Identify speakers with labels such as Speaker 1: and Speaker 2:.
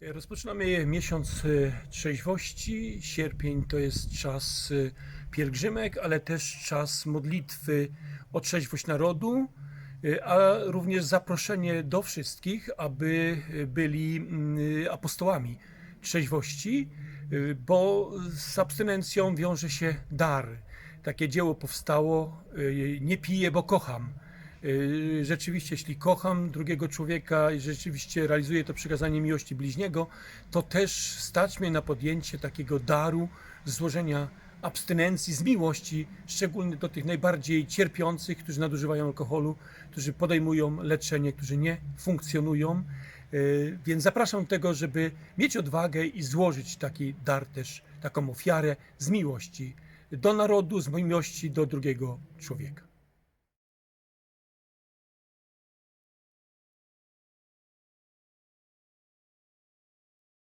Speaker 1: Rozpoczynamy miesiąc e, trzeźwości. Sierpień to jest czas e, pielgrzymek, ale też czas modlitwy o trzeźwość narodu, e, a również zaproszenie do wszystkich, aby byli apostołami trzeźwości, bo z abstynencją wiąże się dar. Takie dzieło powstało, nie piję, bo kocham. Y, Rzeczywiście, jeśli kocham drugiego człowieka i rzeczywiście realizuję to przykazanie miłości bliźniego, to też stać mnie na podjęcie takiego daru złożenia abstynencji z miłości, szczególnie do tych najbardziej cierpiących, którzy nadużywają alkoholu, którzy podejmują leczenie, którzy nie funkcjonują. Y, Więc zapraszam do tego, żeby mieć odwagę i złożyć taki dar też, taką ofiarę z miłości do narodu, z miłości do drugiego człowieka.